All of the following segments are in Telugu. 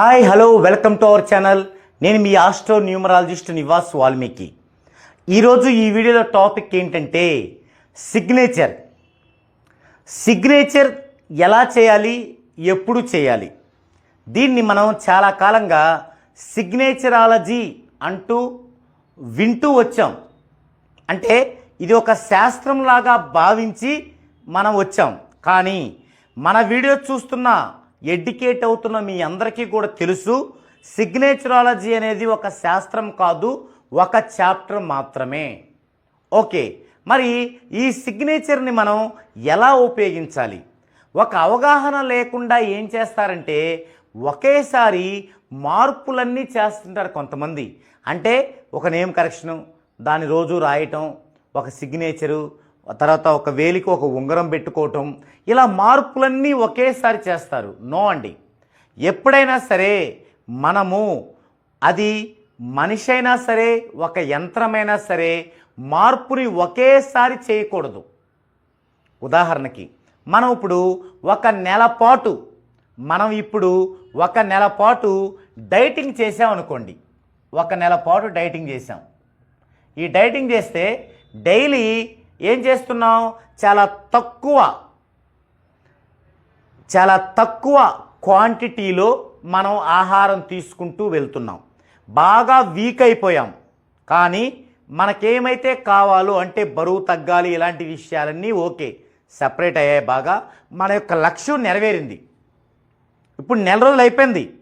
Hi hello welcome to our channel నేను మీ ఆస్ట్రో న్యూమరాలజిస్ట్ నివాస్ వాల్మీకి ఈరోజు ఈ వీడియోలో టాపిక్ ఏంటంటే సిగ్నేచర్ సిగ్నేచర్ ఎలా చేయాలి? ఎప్పుడు చేయాలి? దీన్ని మనం చాలా కాలంగా సిగ్నేచరాలజీ అంటూ వింటూ వచ్చాం. అంటే ఇది ఒక శాస్త్రంలాగా భావించి మనం వచ్చాం. కానీ మన వీడియో చూస్తున్న ఎడ్యుకేట్ అవుతున్న మీ అందరికీ కూడా తెలుసు. సిగ్నేచరాలజీ అనేది ఒక శాస్త్రం కాదు ఒక చాప్టర్ మాత్రమే. ఓకే మరి ఈ సిగ్నేచర్ని మనం ఎలా ఉపయోగించాలి? ఒక అవగాహన లేకుండా ఏం చేస్తారంటే ఒకేసారి మార్పులన్నీ చేస్తుంటారు కొంతమంది. అంటే ఒక నేమ్ కరెక్షను దాని రోజు రాయటం ఒక సిగ్నేచరు తర్వాత ఒక వేలికి ఒక ఉంగరం పెట్టుకోవటం ఇలా మార్పులన్నీ ఒకేసారి చేస్తారు. నో అండి. ఎప్పుడైనా సరే మనము అది మనిషి అయినా సరే ఒక యంత్రమైనా సరే మార్పుని ఒకేసారి చేయకూడదు. ఉదాహరణకి మనం ఇప్పుడు ఒక నెల పాటు మనం ఇప్పుడు ఒక నెల పాటు డైటింగ్ చేసామనుకోండి ఒక నెల పాటు డైటింగ్ చేసాం ఈ డైటింగ్ చేస్తే డైలీ ఏం చేస్తున్నాం చాలా తక్కువ. చాలా తక్కువ క్వాంటిటీలో మనం ఆహారం తీసుకుంటూ వెళ్తున్నాం. బాగా వీక్ అయిపోయాం. కానీ మనకేమైతే కావాలో అంటే బరువు తగ్గాలి ఇలాంటి విషయాలన్నీ ఓకే. సపరేట్ అయ్యాయి బాగా. మన యొక్క లక్ష్యం నెరవేరింది. ఇప్పుడు నెల రోజులు అయిపోయింది.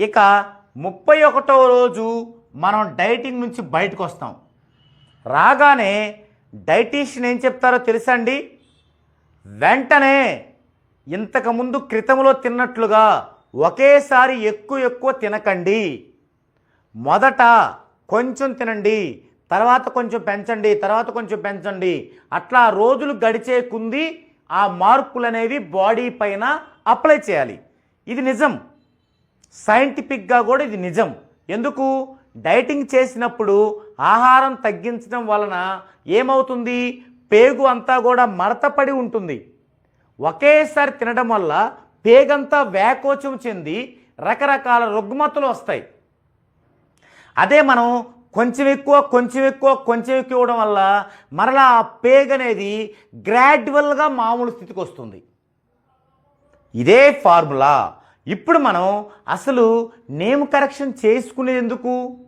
ఇక ముప్పై ఒకటో రోజు మనం డైటింగ్ నుంచి బయటకు వస్తాం. రాగానే డైటీషియన్ ఏం చెప్తారో తెలుసా అండి వెంటనే ఇంతకుముందు క్రితంలో తిన్నట్లుగా ఒకేసారి ఎక్కువ ఎక్కువ తినకండి. మొదట కొంచెం తినండి తర్వాత కొంచెం పెంచండి తర్వాత కొంచెం పెంచండి. అట్లా రోజులు గడిచే కుంది ఆ మార్పులు అనేవి బాడీ పైన అప్లై చేయాలి. ఇది నిజం. సైంటిఫిక్గా కూడా ఇది నిజం. ఎందుకు? డైటింగ్ చేసినప్పుడు ఆహారం తగ్గించడం వలన ఏమవుతుంది? పేగు అంతా కూడా మడతపడి ఉంటుంది. ఒకేసారి తినడం వల్ల పేగంతా వేకోచం చెంది రకరకాల రుగ్మతులు వస్తాయి. అదే మనం కొంచెం ఎక్కువ కొంచెం ఎక్కువ కొంచెం ఎక్కువ ఇవ్వడం వల్ల మరలా ఆ పేగ్ అనేది గ్రాడ్యువల్గా మామూలు స్థితికి వస్తుంది. ఇదే ఫార్ములా. ఇప్పుడు మనం అసలు నేమ్ కరెక్షన్ చేసుకునేది ఎందుకు?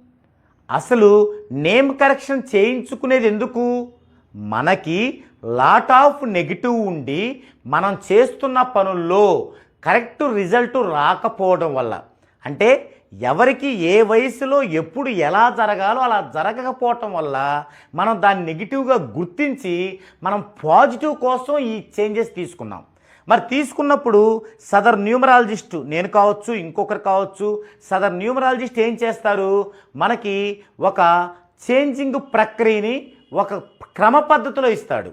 అసలు నేమ్ కరెక్షన్ చేయించుకునేది ఎందుకు? మనకి లాట్ ఆఫ్ నెగిటివ్ ఉండి మనం చేస్తున్న పనుల్లో కరెక్ట్ రిజల్ట్ రాకపోవడం వల్ల. అంటే ఎవరికి ఏ వయసులో ఎప్పుడు ఎలా జరగాలో అలా జరగకపోవటం వల్ల మనం దాన్ని నెగిటివ్గా గుర్తించి మనం పాజిటివ్ కోసం ఈ చేంజెస్ తీసుకున్నాం. మరి తీసుకున్నప్పుడు సదర్ న్యూమరాలజిస్ట్ నేను కావచ్చు ఇంకొకరు కావచ్చు సదర్ న్యూమరాలజిస్ట్ ఏం చేస్తారు? మనకి ఒక చేంజింగ్ ప్రక్రియని ఒక క్రమ పద్ధతిలో ఇస్తాడు.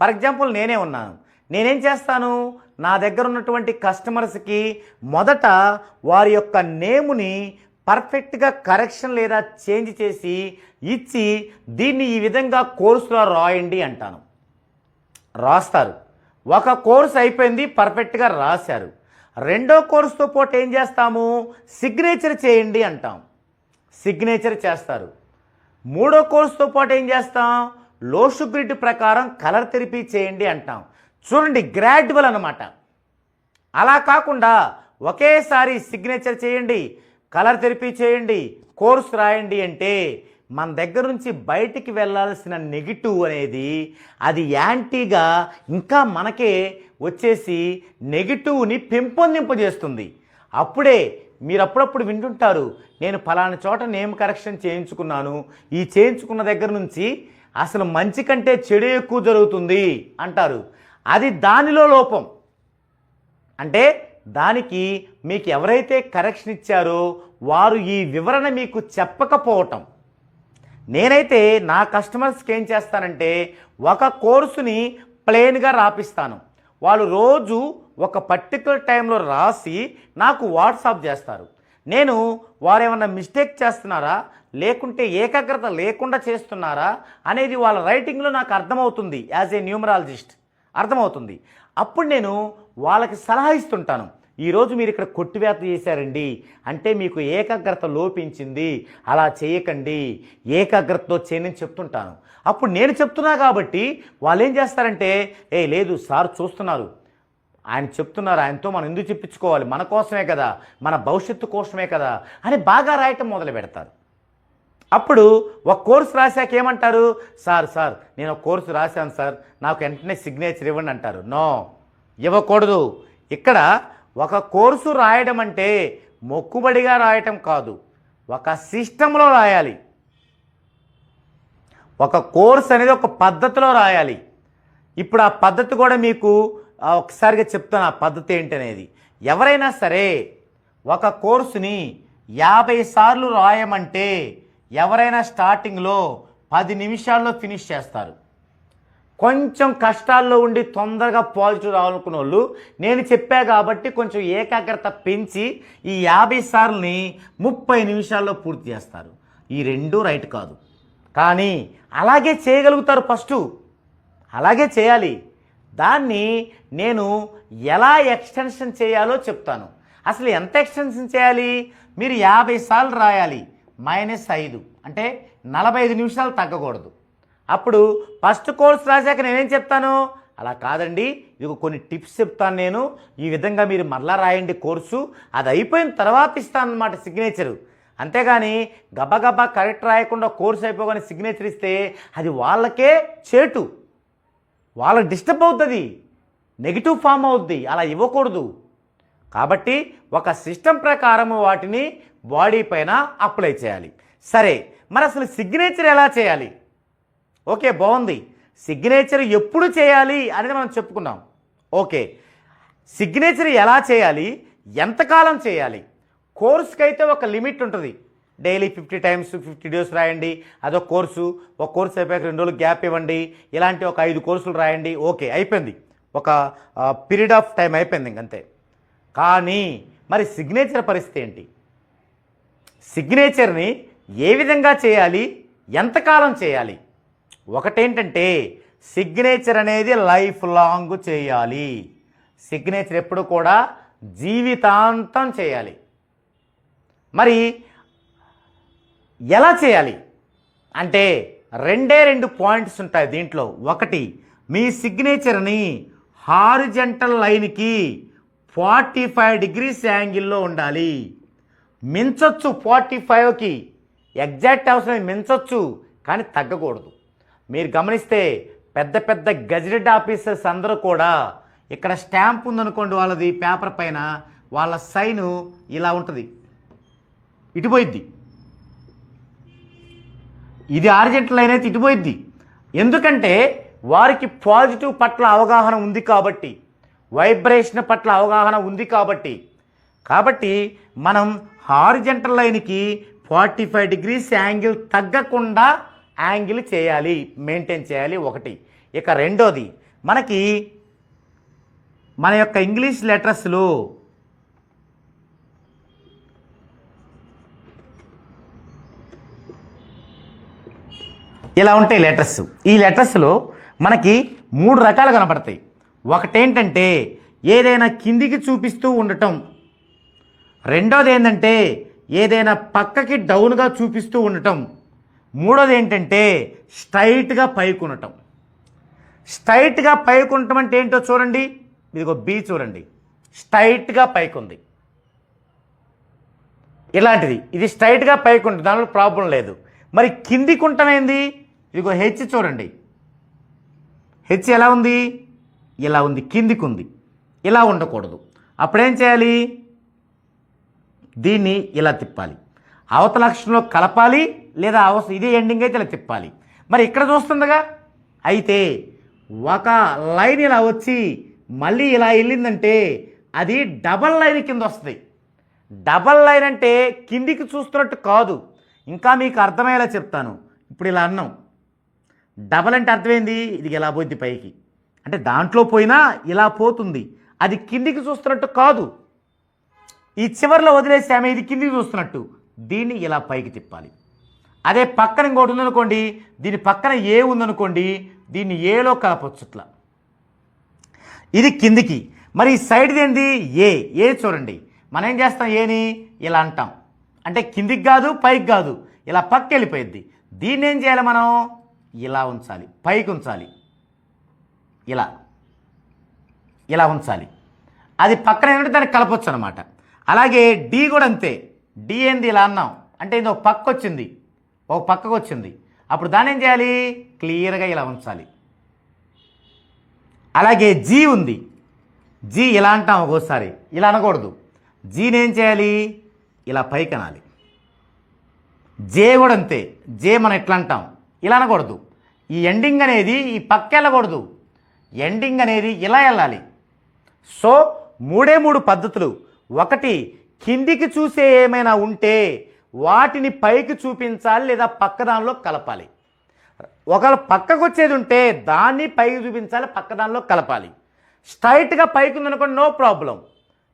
ఫర్ ఎగ్జాంపుల్ నేనే ఉన్నాను. నేనేం చేస్తాను? నా దగ్గర ఉన్నటువంటి కస్టమర్స్కి మొదట వారి యొక్క నేముని పర్ఫెక్ట్గా కరెక్షన్ లేదా చేంజ్ చేసి ఇచ్చి దీన్ని ఈ విధంగా కోర్సులో రాయండి అంటాను. రాస్తారు. ఒక కోర్స్ అయిపోయింది పర్ఫెక్ట్గా రాశారు. రెండో కోర్సుతో పాటు ఏం చేస్తాము? సిగ్నేచర్ చేయండి అంటాం. సిగ్నేచర్ చేస్తారు. మూడో కోర్సుతో పాటు ఏం చేస్తాం? లో గ్రిడ్ ప్రకారం కలర్ థెరపీ చేయండి అంటాం. చూడండి గ్రాడ్యువల్ అనమాట అలా కాకుండా ఒకేసారి సిగ్నేచర్ చేయండి కలర్ థెరపీ చేయండి కోర్స్ రాయండి అంటే మన దగ్గర నుంచి బయటికి వెళ్ళాల్సిన నెగిటివ్ అనేది అది యాంటీగా ఇంకా మనకే వచ్చేసి నెగిటివ్ని పెంపొందింపజేస్తుంది. అప్పుడే మీరు అప్పుడప్పుడు వింటుంటారు నేను ఫలానా చోట నేమ్ కరెక్షన్ చేయించుకున్నాను ఈ చేయించుకున్న దగ్గర నుంచి అసలు మంచి కంటే చెడు ఎక్కువ జరుగుతుంది అంటారు. అది దానిలో లోపం. అంటే దానికి మీకు ఎవరైతే కరెక్షన్ ఇచ్చారో వారు ఈ వివరణ మీకు చెప్పకపోవటం. నేనైతే నా కస్టమర్స్కి ఏం చేస్తానంటే ఒక కోర్సుని ప్లెయిన్గా రాపిస్తాను. వాళ్ళు రోజు ఒక పర్టికులర్ టైంలో రాసి నాకు వాట్సాప్ చేస్తారు. నేను వారేమన్నా మిస్టేక్ చేస్తున్నారా? లేకుంటే ఏకాగ్రత లేకుండా చేస్తున్నారా? అనేది వాళ్ళ రైటింగ్లో నాకు అర్థమవుతుంది యాజ్ ఏ న్యూమరాలజిస్ట్. అర్థమవుతుంది. అప్పుడు నేను వాళ్ళకి సలహా ఇస్తుంటాను. ఈరోజు మీరు ఇక్కడ కొట్టివేత చేశారండి. అంటే మీకు ఏకాగ్రత లోపించింది. అలా చేయకండి. ఏకాగ్రతతో చేయని చెప్తుంటాను. అప్పుడు నేను చెప్తున్నా కాబట్టి వాళ్ళు ఏం చేస్తారంటే ఏ లేదు సార్ చూస్తున్నారు. ఆయన చెప్తున్నారు. ఆయనతో మనం ఎందుకు చెప్పించుకోవాలి? మన కోసమే కదా. మన భవిష్యత్తు కోసమే కదా. అని బాగా రాయటం మొదలు పెడతారు. అప్పుడు ఒక కోర్సు రాశాక ఏమంటారు? సార్ సార్ నేను ఒక కోర్సు రాశాను సార్. నాకు వెంటనే సిగ్నేచర్ ఇవ్వండి అంటారు. నో. ఇవ్వకూడదు. ఇక్కడ ఒక కోర్సు రాయడం అంటే మొక్కుబడిగా రాయటం కాదు. ఒక సిస్టంలో రాయాలి. ఒక కోర్స్ అనేది ఒక పద్ధతిలో రాయాలి. ఇప్పుడు ఆ పద్ధతి కూడా మీకు ఒకసారిగా చెప్తాను ఆ పద్ధతి ఏంటనేది. ఎవరైనా సరే ఒక కోర్సుని యాభై సార్లు రాయమంటే ఎవరైనా స్టార్టింగ్లో పది నిమిషాల్లో ఫినిష్ చేస్తారు. కొంచెం కష్టాల్లో ఉండి తొందరగా పాజిటివ్ రావాలనుకున్న వాళ్ళు నేను చెప్పా కాబట్టి కొంచెం ఏకాగ్రత పెంచి ఈ యాభై సార్లని ముప్పై నిమిషాల్లో పూర్తి చేస్తారు. ఈ రెండు రైట్ కాదు. కానీ అలాగే చేయగలుగుతారు ఫస్టు. అలాగే చేయాలి. దాన్ని నేను ఎలా ఎక్స్టెన్షన్ చేయాలో చెప్తాను. అసలు ఎంత ఎక్స్టెన్షన్ చేయాలి? మీరు యాభై సార్లు రాయాలి. మైనస్ ఐదు. అంటే నలభై ఐదు నిమిషాలు తగ్గకూడదు. అప్పుడు ఫస్ట్ కోర్స్ రాశాక నేనేం చెప్తాను? అలా కాదండి. ఇది కొన్ని టిప్స్ చెప్తాను నేను. ఈ విధంగా మీరు మరలా రాయండి కోర్సు. అది అయిపోయిన తర్వాత ఇస్తాను అనమాట సిగ్నేచరు అంతేగాని గబగబా కరెక్ట్ రాయకుండా కోర్స్ అయిపోగానే సిగ్నేచర్ ఇస్తే అది వాళ్ళకే చేటు. వాళ్ళకి డిస్టర్బ్ అవుతుంది. నెగిటివ్ ఫామ్ అవుద్ది. అలా ఇవ్వకూడదు. కాబట్టి ఒక సిస్టమ్ ప్రకారం వాటిని బాడీ పైన అప్లై చేయాలి. సరే మరి అసలు సిగ్నేచర్ ఎలా చేయాలి? ఓకే బాగుంది. సిగ్నేచర్ ఎప్పుడు చేయాలి అనేది మనం చెప్పుకున్నాం. ఓకే. సిగ్నేచర్ ఎలా చేయాలి? ఎంతకాలం చేయాలి? కోర్సుకి అయితే ఒక లిమిట్ ఉంటుంది. Daily fifty times fifty days రాయండి. అదొక కోర్సు ఒక కోర్సు అయిపోయాక రెండు రోజులు గ్యాప్ ఇవ్వండి. ఇలాంటి ఒక ఐదు కోర్సులు రాయండి. ఓకే అయిపోయింది. ఒక పీరియడ్ ఆఫ్ టైం అయిపోయింది ఇంకంతే కానీ మరి సిగ్నేచర్ పరిస్థితి ఏంటి? సిగ్నేచర్ని ఏ విధంగా చేయాలి? ఎంతకాలం చేయాలి? ఒకటేంటంటే సిగ్నేచర్ అనేది లైఫ్ లాంగ్ చేయాలి. సిగ్నేచర్ ఎప్పుడు కూడా జీవితాంతం చేయాలి. మరి ఎలా చేయాలి? అంటే రెండే రెండు పాయింట్స్ ఉంటాయి దీంట్లో. ఒకటి మీ సిగ్నేచర్ని హారిజెంటల్ లైన్కి ఫార్టీ ఫైవ్ డిగ్రీస్ యాంగిల్లో ఉండాలి. మించొచ్చు ఫార్టీ ఫైవ్కి ఎగ్జాక్ట్ అవసరం మించొచ్చు కానీ తగ్గకూడదు. మీరు గమనిస్తే పెద్ద పెద్ద గజెట్ ఆఫీసర్స్ అందరూ కూడా ఇక్కడ స్టాంప్ ఉందనుకోండి వాళ్ళది పేపర్ పైన వాళ్ళ సైను ఇలా ఉంటుంది. ఇటుపోయిద్ది ఇది ఆర్జెంట్ లైన్ అయితే ఇటుపోయిద్ది ఎందుకంటే వారికి పాజిటివ్ పట్ల అవగాహన ఉంది కాబట్టి వైబ్రేషన్ పట్ల అవగాహన ఉంది కాబట్టి కాబట్టి మనం హారిజెంటల్ లైన్కి ఫార్టీ ఫైవ్ డిగ్రీస్ యాంగిల్ తగ్గకుండా యాంగిల్ చేయాలి మెయింటైన్ చేయాలి ఒకటి. ఇక రెండోది మనకి మన యొక్క ఇంగ్లీష్ లెటర్స్లో ఇలా ఉంటాయి లెటర్స్. ఈ లెటర్స్లో మనకి మూడు రకాలు కనపడతాయి. ఒకటేంటంటే ఏదైనా కిందికి చూపిస్తూ ఉండటం. రెండోది ఏంటంటే ఏదైనా పక్కకి డౌన్గా చూపిస్తూ ఉండటం. మూడోది ఏంటంటే స్ట్రైట్గా పైకి ఉండటం స్ట్రైట్గా పైకి అంటే ఏంటో చూడండి. ఇదిగో బీ చూడండి. స్ట్రైట్గా పైకి ఉంది ఇలాంటిది. ఇది స్ట్రైట్గా పైకుంటుంది దానిలో ప్రాబ్లం లేదు. మరి కిందికి ఉండటమేంది ఇదిగో హెచ్ చూడండి. హెచ్ ఎలా ఉంది? ఇలా ఉంది. కిందికి ఉంది. ఇలా ఉండకూడదు. అప్పుడేం చేయాలి? దీన్ని ఇలా తిప్పాలి. అవతల అక్షరంలో కలపాలి. లేదా అవసరం ఇదే ఎండింగ్ అయితే ఇలా తిప్పాలి. మరి ఇక్కడ చూస్తుందిగా అయితే ఒక లైన్ ఇలా వచ్చి మళ్ళీ ఇలా వెళ్ళిందంటే అది డబల్ లైన్ కింద వస్తుంది. డబల్ లైన్ అంటే కిందికి చూస్తున్నట్టు కాదు. ఇంకా మీకు అర్థమయ్యేలా చెప్తాను. ఇప్పుడు ఇలా అన్నాం. డబల్ అంటే అర్థమైంది ఇది ఇలా పోయింది పైకి? అంటే దాంట్లో పోయినా ఇలా పోతుంది. అది కిందికి చూస్తున్నట్టు కాదు. ఈ చివరిలో వదిలేసామే ఇది కిందికి చూస్తున్నట్టు. దీన్ని ఇలా పైకి తిప్పాలి. అదే పక్కన ఇంకోటి ఉందనుకోండి దీని పక్కన ఏ ఉందనుకోండి దీన్ని ఏలో కలపచ్చు ఇట్లా ఇది కిందికి. మరి ఈ సైడ్ది ఏంది ఏ. ఏ చూడండి. మనం ఏం చేస్తాం ఏని? ఇలా అంటాం. అంటే కిందికి కాదు పైకి కాదు. ఇలా పక్క వెళ్ళిపోయింది దీన్ని ఏం చేయాలి మనం? ఇలా ఉంచాలి. పైకి ఉంచాలి. ఇలా. ఇలా ఉంచాలి. అది పక్కన ఏంటంటే దానికి కలపొచ్చు అనమాట అలాగే డి కూడా అంతే. డి ఏంది? ఇలా అన్నాం. అంటే ఇది ఒక పక్క వచ్చింది ఒక పక్కకు వచ్చింది అప్పుడు దాన్ని ఏం చేయాలి? క్లియర్గా ఇలా ఉంచాలి. అలాగే జీ ఉంది. జీ ఇలా అంటాం ఒక్కోసారి? ఇలా అనకూడదు. జీని ఏం చేయాలి? ఇలా పైకి అనాలి జే కూడా అంతే. జే మనం ఎట్లా అంటాం? ఇలా అనకూడదు. ఈ ఎండింగ్ అనేది ఈ పక్క వెళ్ళకూడదు. ఎండింగ్ అనేది ఇలా వెళ్ళాలి. సో మూడే మూడు పద్ధతులు. ఒకటి కిందికి చూసే ఏమైనా ఉంటే వాటిని పైకి చూపించాలి లేదా పక్క దానిలో కలపాలి. ఒకవేళ పక్కకు వచ్చేది ఉంటే దాన్ని పైకి చూపించాలి పక్క దానిలో కలపాలి. స్ట్రైట్గా పైకి ఉందనుకోండి నో ప్రాబ్లం.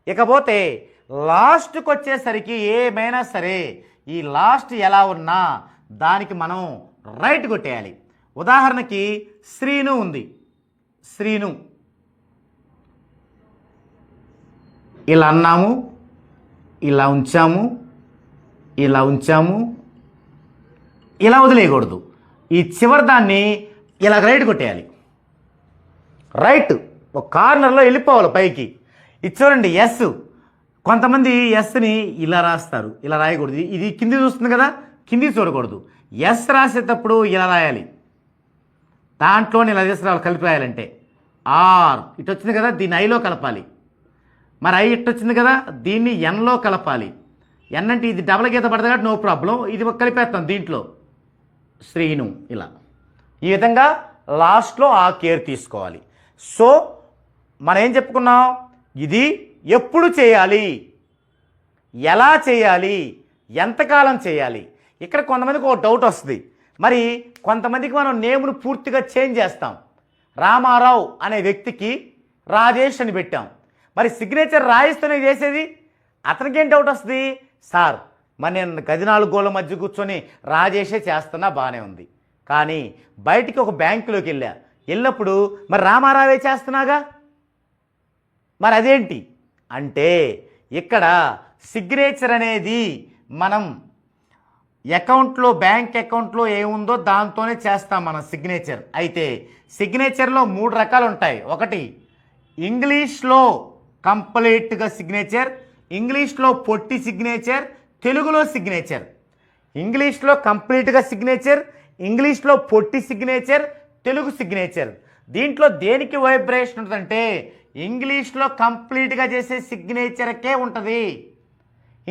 ఇకపోతే లాస్ట్కి వచ్చేసరికి ఏమైనా సరే ఈ లాస్ట్ ఎలా ఉన్నా దానికి మనం రైట్ కొట్టేయాలి. ఉదాహరణకి శ్రీను ఉంది. శ్రీను. ఇలా అన్నాము ఇలా ఉంచాము ఇలా ఉంచాము ఇలా వదిలేయకూడదు. ఈ చివరి దాన్ని ఇలా రైట్ కొట్టేయాలి. రైట్ ఒక కార్నర్లో వెళ్ళిపోవాలి పైకి. ఇది చూడండి ఎస్ కొంతమంది ఎస్ని ఇలా రాస్తారు ఇలా రాయకూడదు. ఇది కింది చూస్తుంది కదా కింది చూడకూడదు. ఎస్ రాసేటప్పుడు ఇలా రాయాలి. దాంట్లోనే ఇలా తీసుకురావాలి కలిపి రాయాలంటే. ఆర్ ఇటు వచ్చింది కదా దీన్ని ఐలో కలపాలి. మరి ఐ ఇటు వచ్చింది కదా దీన్ని ఎన్లో కలపాలి. ఎన్ అంటే ఇది డబల్ గీత పడదు కాబట్టి నో ప్రాబ్లం. ఇది కలిపేస్తాం దీంట్లో. శ్రీను ఇలా. ఈ విధంగా లాస్ట్లో ఆ కేర్ తీసుకోవాలి. సో మనం ఏం చెప్పుకున్నాం? ఇది ఎప్పుడు చేయాలి? ఎలా చేయాలి? ఎంతకాలం చేయాలి? ఇక్కడ కొంతమందికి ఒక డౌట్ వస్తుంది. మరి కొంతమందికి మనం నేమును పూర్తిగా చేంజ్ చేస్తాం. రామారావు అనే వ్యక్తికి రాజేష్ అని పెట్టాం. మరి సిగ్నేచర్ రాజేష్తోనే చేసేది? అతనికి ఏం డౌట్ వస్తుంది? సార్ మరి నేను గది నాలుగు గోళ్ళ మధ్య కూర్చొని రాజేషే చేస్తున్నా బాగానే ఉంది. కానీ బయటికి ఒక బ్యాంకులోకి వెళ్ళా. వెళ్ళినప్పుడు మరి రామారావే చేస్తున్నాగా? మరి అదేంటి? అంటే ఇక్కడ సిగ్నేచర్ అనేది మనం అకౌంట్లో బ్యాంక్ అకౌంట్లో ఏముందో దాంతోనే చేస్తాం మనం సిగ్నేచర్ అయితే సిగ్నేచర్లో మూడు రకాలు ఉంటాయి. ఒకటి ఇంగ్లీష్లో కంప్లీట్గా సిగ్నేచర్ ఇంగ్లీష్లో పొట్టి సిగ్నేచర్ తెలుగులో సిగ్నేచర్ ఇంగ్లీష్లో కంప్లీట్గా సిగ్నేచర్ ఇంగ్లీష్లో పొట్టి సిగ్నేచర్ తెలుగు సిగ్నేచర్ దీంట్లో దేనికి వైబ్రేషన్ ఉంటుందంటే ఇంగ్లీష్లో కంప్లీట్గా చేసే సిగ్నేచర్కే ఉంటుంది.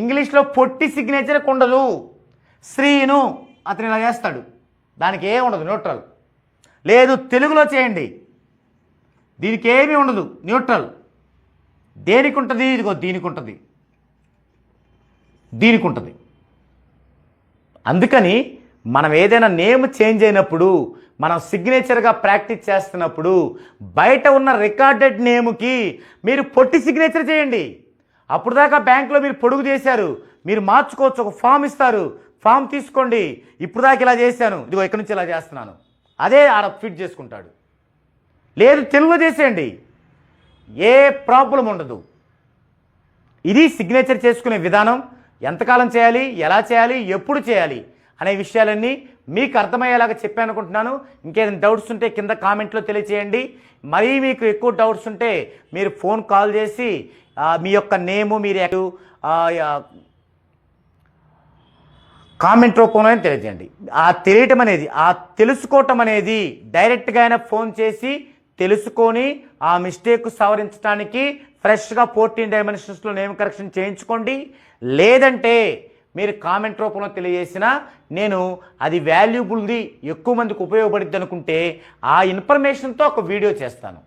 ఇంగ్లీష్లో పొట్టి సిగ్నేచర్కి ఉండదు. శ్రీను అతను ఇలా చేస్తాడు. దానికి ఏమి ఉండదు న్యూట్రల్ లేదు తెలుగులో చేయండి. దీనికి ఏమీ ఉండదు న్యూట్రల్ దేనికి ఉంటుంది ఇదిగో దీనికి ఉంటుంది దీనికి ఉంటుంది అందుకని మనం ఏదైనా నేమ్ చేంజ్ అయినప్పుడు మనం సిగ్నేచర్గా ప్రాక్టీస్ చేస్తున్నప్పుడు బయట ఉన్న రికార్డెడ్ నేమ్కి మీరు పొట్టి సిగ్నేచర్ చేయండి. అప్పుడు దాకా బ్యాంకులో మీరు పొడుగు చేశారు. మీరు మార్చుకోవచ్చు. ఒక ఫామ్ ఇస్తారు. ఫామ్ తీసుకోండి. ఇప్పుడు దాకా ఇలా చేశాను. ఇదిగో ఇక్కడి నుంచి ఇలా చేస్తున్నాను. అదే ఆడ ఫిట్ చేసుకుంటాడు. లేదు తెలుగులో చేసేయండి. ఏ ప్రాబ్లం ఉండదు. ఇది సిగ్నేచర్ చేసుకునే విధానం ఎంతకాలం చేయాలి ఎలా చేయాలి ఎప్పుడు చేయాలి అనే విషయాలన్నీ మీకు అర్థమయ్యేలాగా చెప్పాను అనుకుంటున్నాను. ఇంకేదైనా డౌట్స్ ఉంటే కింద కామెంట్లో తెలియచేయండి. మరీ మీకు ఎక్కువ డౌట్స్ ఉంటే మీరు ఫోన్ కాల్ చేసి మీ యొక్క నేము మీరు ఎటు, కామెంట్ రూపంలో తెలియజేయండి ఆ తెలియటం అనేది ఆ తెలుసుకోవటం అనేది డైరెక్ట్గా అయినా ఫోన్ చేసి తెలుసుకొని ఆ మిస్టేక్ సవరించడానికి ఫ్రెష్గా ఫోర్టీన్ డైమెన్షన్స్లో నేమ్ కరెక్షన్ చేయించుకోండి. లేదంటే మీరు కామెంట్ రూపంలో తెలియజేసినా నేను అది వాల్యుబుల్ది ఎక్కువ మందికి ఉపయోగపడుద్ది అనుకుంటే ఆ ఇన్ఫర్మేషన్తో ఒక వీడియో చేస్తాను.